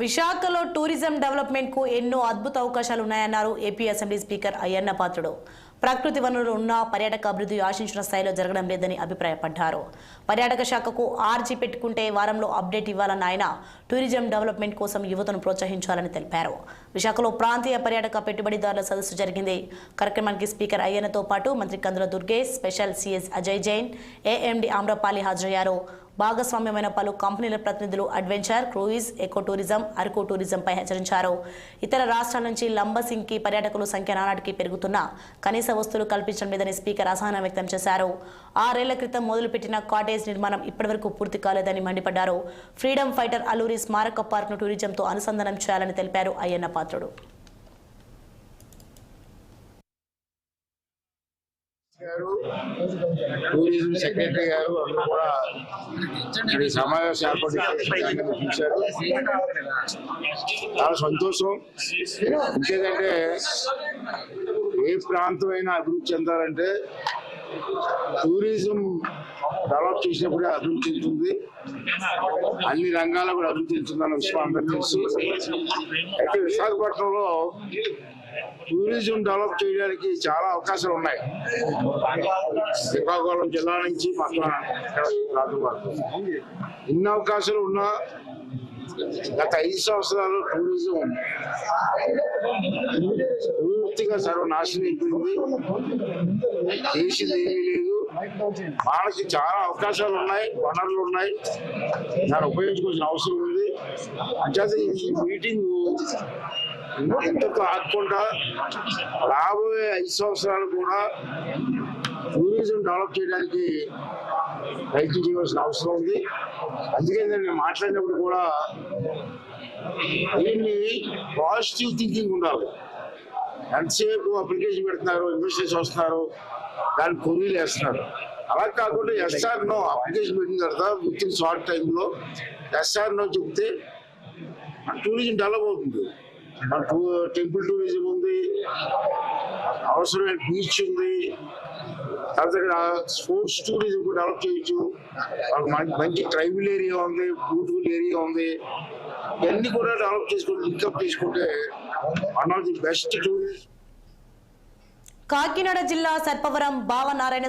విశాఖలో టూరిజం డెవలప్మెంట్కు ఎన్నో అద్భుత అవకాశాలు ఉన్నాయన్నారు AP assembly speaker Ayyanna Patrudu. ప్రకృతి వనరులు ఉన్న పర్యాటక అభివృద్ధి ఆశించిన స్థాయిలో జరగడం లేదని అభిప్రాయపడ్డారు. పర్యాటక శాఖకు ఆర్జీ పెట్టుకుంటే వారంలో అప్డేట్ ఇవ్వాలన్న ఆయన టూరిజం డెవలప్మెంట్ కోసం యువతను ప్రోత్సహించాలని తెలిపారు. విశాఖలో ప్రాంతీయ పర్యాటక పెట్టుబడిదారుల సదస్సు జరిగింది. కార్యక్రమానికి స్పీకర్ అయ్యన్నతో పాటు మంత్రి Kandula Durgesh special CS Ajay Jain AMD Amrapali హాజరయ్యారు. భాగస్వామ్యమైన పలు కంపెనీల ప్రతినిధులు adventure cruise eco tourism Araku టూరిజంపై హెచ్చరించారు. ఇతర రాష్ట్రాల నుంచి లంబసింగ్కి పర్యాటకుల సంఖ్య నానాటికి పెరుగుతున్నా కనీస వస్తువులు కల్పించడం లేదని స్పీకర్ అసహనం వ్యక్తం చేశారు. ఆరేళ్ళ క్రితం మొదలుపెట్టిన కాటేజ్ నిర్మాణం ఇప్పటివరకు పూర్తి కాలేదని మండిపడ్డారు. ఫ్రీడమ్ ఫైటర్ అల్లూరి స్మారక పార్క్ను టూరిజంతో అనుసంధానం చేయాలని తెలిపారు అయ్యన్న పాత్రుడు. గారు టూరిజం సెక్రటరీ గారు అందరూ కూడా ఇక్కడ ఈ సమావేశం ఏర్పాటు చూశారు చాలా సంతోషం. ఇంకేదంటే ఏ ప్రాంతం అయినా అభివృద్ధి చెందాలంటే టూరిజం డెవలప్ చేసినప్పుడే అభివృద్ధి చెందుతుంది. అన్ని రంగాల్లో కూడా అభివృద్ధి చెందుతుందన్న విషయం అందరికీ తెలుసు. అయితే విశాఖపట్నంలో టూరిజం డెవలప్ చేయడానికి చాలా అవకాశాలు ఉన్నాయి. శ్రీకాకుళం జిల్లా నుంచి పక్కన ఇన్ని అవకాశాలు ఉన్నా గత ఐదు సంవత్సరాలు టూరిజం పూర్తిగా సర్వనాశనం అయిపోయింది. చేసింది ఏమీ లేదు. మనకి చాలా అవకాశాలు ఉన్నాయి వనరులు ఉన్నాయి. దాన్ని ఉపయోగించుకోవాల్సిన అవసరం ఉంది. అంచేత ఈ మీటింగ్ ఇంతకు ఆగకుండా రాబోయే ఐదు సంవత్సరాలు కూడా టూరిజం డెవలప్ చేయడానికి ప్రయత్నం చేయవలసిన అవసరం ఉంది. అందుకే నేను మాట్లాడినప్పుడు కూడా దీన్ని పాజిటివ్ థింకింగ్ ఉండాలి. ఎంతసేపు అప్లికేషన్ పెడుతున్నారు ఇన్వెస్టర్స్ వస్తున్నారు దాన్ని కొరీలు వేస్తున్నారు. అలా కాకుండా ఎస్ఆర్ నో అప్లికేషన్ పెట్టిన తర్వాత విత్ ఇన్ షార్ట్ టైంలో ఎస్ఆర్ నో చెప్తే టూరిజం డెవలప్ అవుతుంది. టెంపుల్ టూరిజం ఉంది. అవసరమైన బీచ్ ఉంది. తర్వాత స్పోర్ట్స్ టూరిజం కూడా డెవలప్ చేయొచ్చు. మంచి మంచి ట్రైబల్ ఏరియా ఉంది బ్యూటిఫుల్ ఏరియా ఉంది. ఇవన్నీ కూడా డెవలప్ చేసుకుంటే లింకప్ చేసుకుంటే one of the best tourist. Kakinada జిల్లా సర్పవరం భావనారాయణ